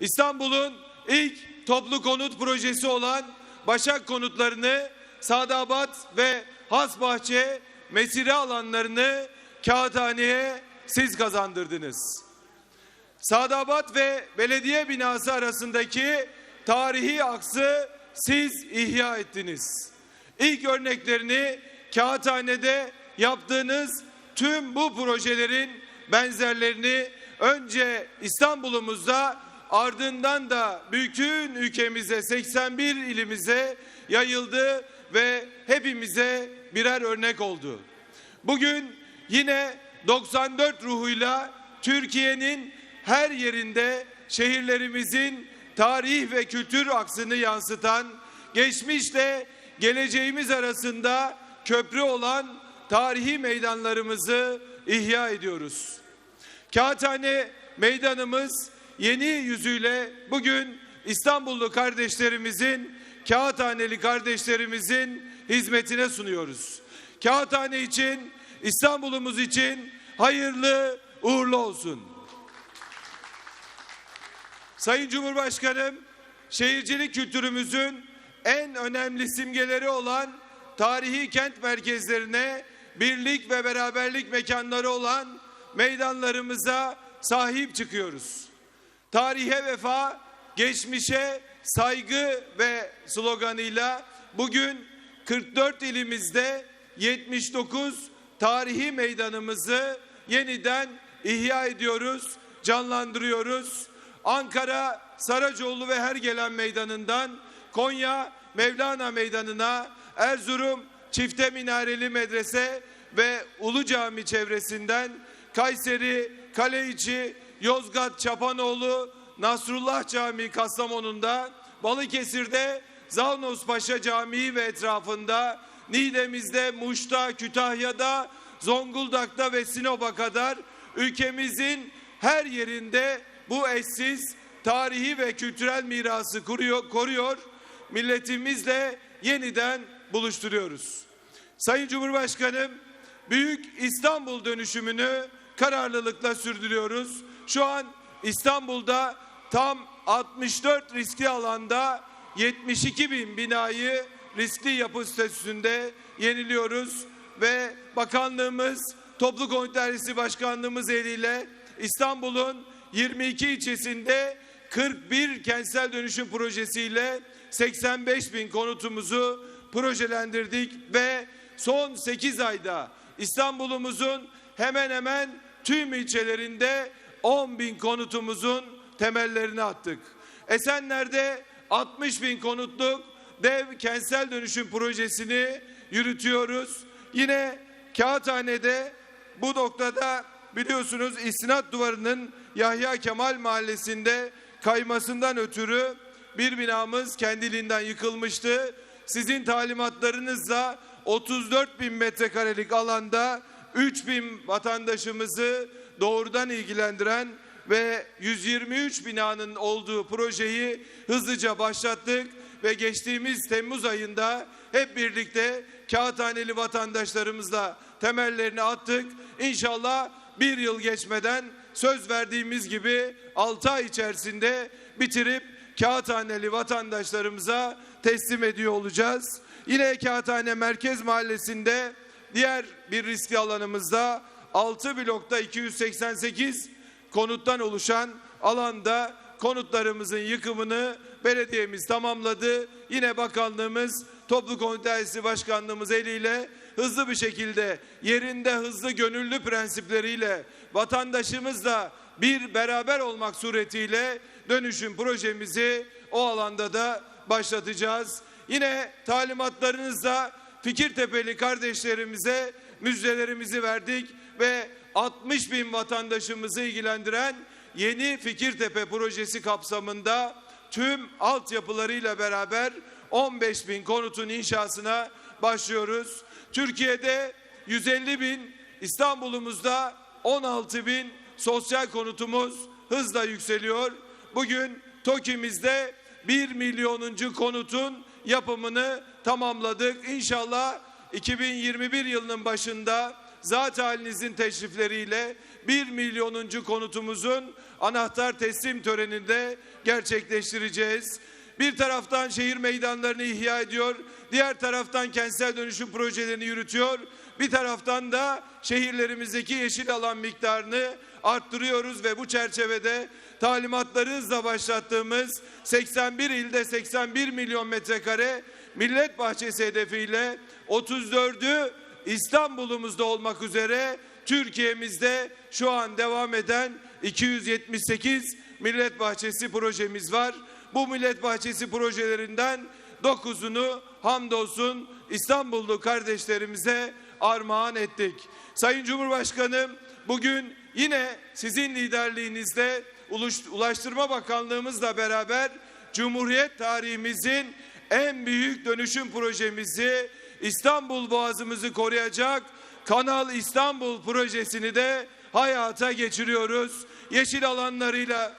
İstanbul'un ilk toplu konut projesi olan Başak konutlarını Sadabat ve Hasbahçe mesire alanlarını Kağıthane'ye siz kazandırdınız. Sadabat ve belediye binası arasındaki tarihi aksı siz ihya ettiniz. İlk örneklerini Kağıthane'de yaptığınız tüm bu projelerin benzerlerini önce İstanbul'umuzda ardından da bütün ülkemize 81 ilimize yayıldı ve hepimize birer örnek oldu. Bugün yine 94 ruhuyla Türkiye'nin her yerinde şehirlerimizin tarih ve kültür aksını yansıtan, geçmişle geleceğimiz arasında köprü olan tarihi meydanlarımızı ihya ediyoruz. Kağıthane meydanımız yeni yüzüyle bugün İstanbullu kardeşlerimizin, Kağıthaneli kardeşlerimizin hizmetine sunuyoruz. Kağıthane için, İstanbul'umuz için hayırlı uğurlu olsun. Sayın Cumhurbaşkanım, şehircilik kültürümüzün en önemli simgeleri olan tarihi kent merkezlerine birlik ve beraberlik mekanları olan meydanlarımıza sahip çıkıyoruz. Tarihe vefa, geçmişe saygı ve sloganıyla bugün 44 ilimizde 79 tarihi meydanımızı yeniden ihya ediyoruz, canlandırıyoruz. Ankara Saracoğlu ve Hergelen Meydanı'ndan Konya Mevlana Meydanı'na, Erzurum Çifte Minareli Medrese ve Ulu Cami çevresinden Kayseri, Kaleiçi, Yozgat, Çapanoğlu, Nasrullah Camii Kastamonu'nda, Balıkesir'de Zavnos Paşa Camii ve etrafında, Niğde'mizde, Muş'ta, Kütahya'da, Zonguldak'ta ve Sinop'a kadar ülkemizin her yerinde bu eşsiz tarihi ve kültürel mirası kuruyor, koruyor, milletimizle yeniden buluşturuyoruz. Sayın Cumhurbaşkanım, Büyük İstanbul dönüşümünü kararlılıkla sürdürüyoruz. Şu an İstanbul'da tam 64 riskli alanda 72 bin binayı riskli yapı statüsünde yeniliyoruz ve bakanlığımız Toplu Konut Dairesi Başkanlığımız eliyle İstanbul'un 22 ilçesinde 41 kentsel dönüşüm projesiyle 85 bin konutumuzu projelendirdik ve son 8 ayda İstanbul'umuzun hemen hemen tüm ilçelerinde 10 bin konutumuzun temellerini attık. Esenler'de 60 bin konutluk dev kentsel dönüşüm projesini yürütüyoruz. Yine Kağıthane'de bu noktada biliyorsunuz istinat duvarının Yahya Kemal Mahallesi'nde kaymasından ötürü bir binamız kendiliğinden yıkılmıştı. Sizin talimatlarınızla 34 bin metrekarelik alanda 3 bin vatandaşımızı doğrudan ilgilendiren ve 123 binanın olduğu projeyi hızlıca başlattık ve geçtiğimiz Temmuz ayında hep birlikte kağıthaneli vatandaşlarımızla temellerini attık. İnşallah bir yıl geçmeden söz verdiğimiz gibi 6 ay içerisinde bitirip kağıthaneli vatandaşlarımıza teslim ediyor olacağız. Yine Kağıthane Merkez Mahallesi'nde diğer bir riskli alanımızda 6 blokta 288 konuttan oluşan alanda konutlarımızın yıkımını belediyemiz tamamladı. Yine bakanlığımız Toplu Konut Başkanlığımız eliyle hızlı bir şekilde yerinde hızlı gönüllü prensipleriyle vatandaşımızla bir beraber olmak suretiyle dönüşüm projemizi o alanda da başlatacağız. Yine talimatlarınızla Fikirtepeli kardeşlerimize müjdelerimizi verdik ve 60 bin vatandaşımızı ilgilendiren yeni Fikirtepe projesi kapsamında tüm altyapılarıyla beraber 15 bin konutun inşasına başlıyoruz. Türkiye'de 150 bin, İstanbul'umuzda 16 bin sosyal konutumuz hızla yükseliyor. Bugün TOKİ'mizde 1 milyonuncu konutun yapımını tamamladık. İnşallah 2021 yılının başında zat halinizin teşrifleriyle 1 milyonuncu konutumuzun anahtar teslim töreninde gerçekleştireceğiz. Bir taraftan şehir meydanlarını ihya ediyor, diğer taraftan kentsel dönüşüm projelerini yürütüyor. Bir taraftan da şehirlerimizdeki yeşil alan miktarını arttırıyoruz ve bu çerçevede talimatları hızla başlattığımız 81 ilde 81 milyon metrekare millet bahçesi hedefiyle 34'ü İstanbul'umuzda olmak üzere Türkiye'mizde şu an devam eden 278 millet bahçesi projemiz var. Bu millet bahçesi projelerinden 9'unu hamdolsun İstanbullu kardeşlerimize armağan ettik. Sayın Cumhurbaşkanım bugün yine sizin liderliğinizde Ulaştırma Bakanlığımızla beraber Cumhuriyet tarihimizin en büyük dönüşüm projemizi İstanbul Boğazımızı koruyacak Kanal İstanbul projesini de hayata geçiriyoruz. Yeşil alanlarıyla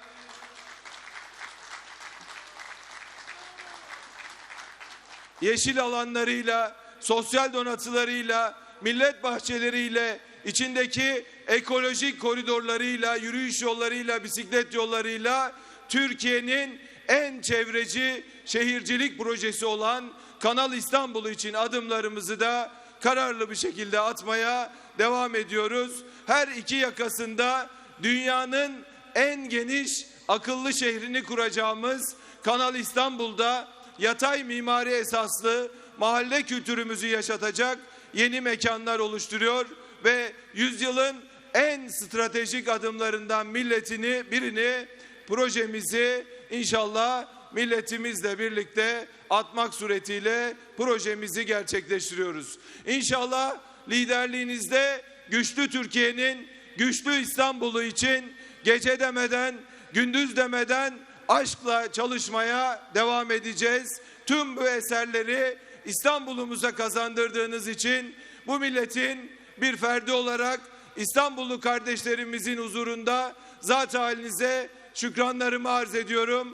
yeşil alanlarıyla, sosyal donatılarıyla, millet bahçeleriyle, içindeki ekolojik koridorlarıyla, yürüyüş yollarıyla, bisiklet yollarıyla Türkiye'nin en çevreci şehircilik projesi olan Kanal İstanbul için adımlarımızı da kararlı bir şekilde atmaya devam ediyoruz. Her iki yakasında dünyanın en geniş akıllı şehrini kuracağımız Kanal İstanbul'da yatay mimari esaslı mahalle kültürümüzü yaşatacak yeni mekanlar oluşturuyor ve yüzyılın en stratejik adımlarından milletini birini projemizi inşallah milletimizle birlikte atmak suretiyle projemizi gerçekleştiriyoruz. İnşallah liderliğinizde güçlü Türkiye'nin güçlü İstanbul'u için gece demeden gündüz demeden aşkla çalışmaya devam edeceğiz. Tüm bu eserleri İstanbul'umuza kazandırdığınız için bu milletin bir ferdi olarak İstanbullu kardeşlerimizin huzurunda zat halinize şükranlarımı arz ediyorum.